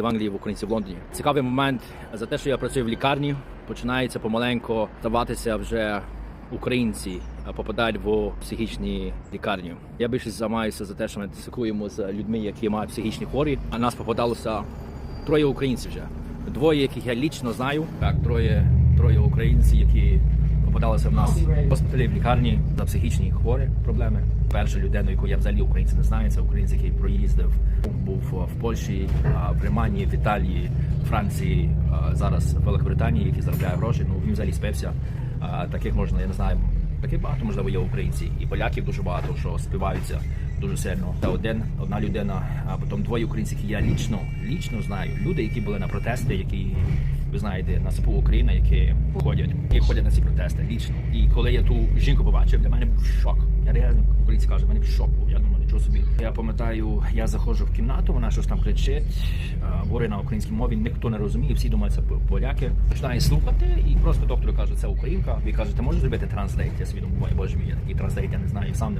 в Англії, в українців в Лондоні. Цікавий момент за те, що я працюю в лікарні, починається помаленько здаватися вже українці попадають в психічні лікарні. Я більше займаюся за те, що ми дискуємо з людьми, які мають психічні хворі. А нас попадалося троє українців вже. Двоє, яких я лічно знаю. Так, троє, троє українців, які попадалися в нас в госпіталі в лікарні за психічні хворі проблеми. Перша людина, яку я взагалі українці не знаю, це українець, який проїздив, в Польщі, в Римані, в Італії, Франції, зараз в Великобританії, який заробляє гроші. Ну він взагалі спився. Таких можна, я не знаю. Таких багато можливо є українці, і поляків дуже багато, що співаються дуже сильно. Це один, одна людина, а потім двоє українців, які я лічно, лічно знаю. Люди, які були на протести, які ви знаєте, на СПУ Україна, які ходять і ходять на ці протести лічно. І коли я ту жінку побачив, для мене був шок. Я реально українці кажуть, мене шок був. Я думаю, нічого собі. Я пам'ятаю, я заходжу в кімнату, вона щось там кричить, а, говорить на українській мові, ніхто не розуміє, всі думають, це поляки. Починає слухати, і просто доктор каже, це українка. Він каже, ти можеш зробити транслейт? Я собі думаю, боже мій, я такий транслейт, я не знаю, сам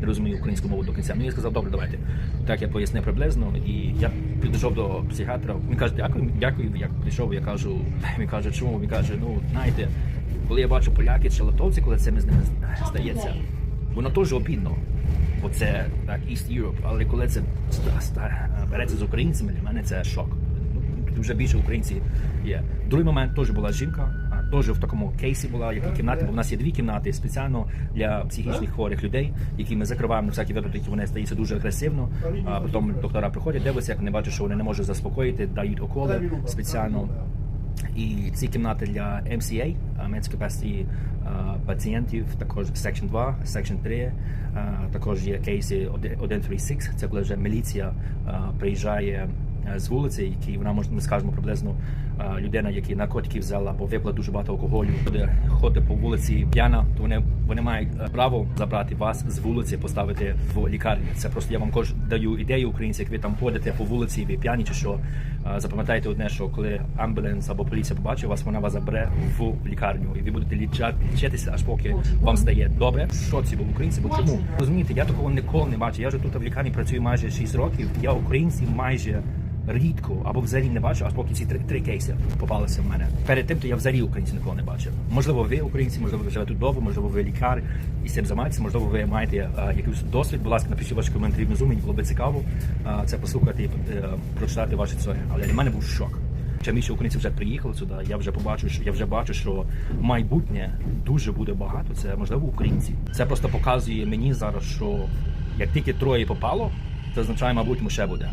не розумію українську мову до кінця. Ну я сказав, добре, давайте. Так я пояснив приблизно, і я підійшов до психіатра. Він каже, дякую, дякую. Як прийшов, я кажу, він каже, чому? Він каже, ну знаєте, коли я бачу поляки чи литовці, коли це ми з ними здається, воно теж обідно. Бо це так East Europe, але коли це ста- береться з українцями, для мене це шок. Ну, Тут вже більше українців є. Другий момент теж була жінка, а, теж в такому кейсі була, як і кімнаті, бо в нас є дві кімнати спеціально для психічних хворих людей, які ми закриваємо на всякі випадки, вони стаються дуже агресивно. А потім доктора приходять, дивляться, як вони бачать, що вони не можуть заспокоїти, дають околи спеціально. І ці кімнати для MCA, Capacity пацієнтів, також Section 2, Section 3, також є кейси 136, це коли вже міліція а, приїжджає з вулиці, які вона може, ми скажемо приблизно людина, яка наркотики взяла або випила дуже багато алкоголю, ходить, ходить по вулиці п'яна, то вони, вони мають е, право забрати вас з вулиці, поставити в лікарню. Це просто я вам кож даю ідею українці, як ви там ходите по вулиці, ви п'яні чи що. Запам'ятайте одне, що коли амбуланс або поліція побачить вас, вона вас забере в лікарню, і ви будете лічитися, аж поки вам стає добре. Що ці був українці? Бо чому розумієте? Я такого ніколи не бачив. Я вже тут в лікарні працюю майже 6 років. Я українців майже. Рідко або взагалі не бачив, аж поки ці три, три кейси попалися в мене. Перед тим то я взагалі українців ніколи не бачив. Можливо, ви українці, можливо, ви живете тут довго, можливо, ви лікар і цим займаєтеся, можливо, ви маєте а, якийсь досвід. Будь ласка, напишіть ваші коментарі внизу, мені було би цікаво а, це послухати і е, прочитати ваші історії. Але для мене був шок. Чим більше українців вже приїхали сюди, я вже побачу, що я вже бачу, що майбутнє дуже буде багато. Це можливо українці. Це просто показує мені зараз, що як тільки троє попало, це означає, мабуть, ще буде.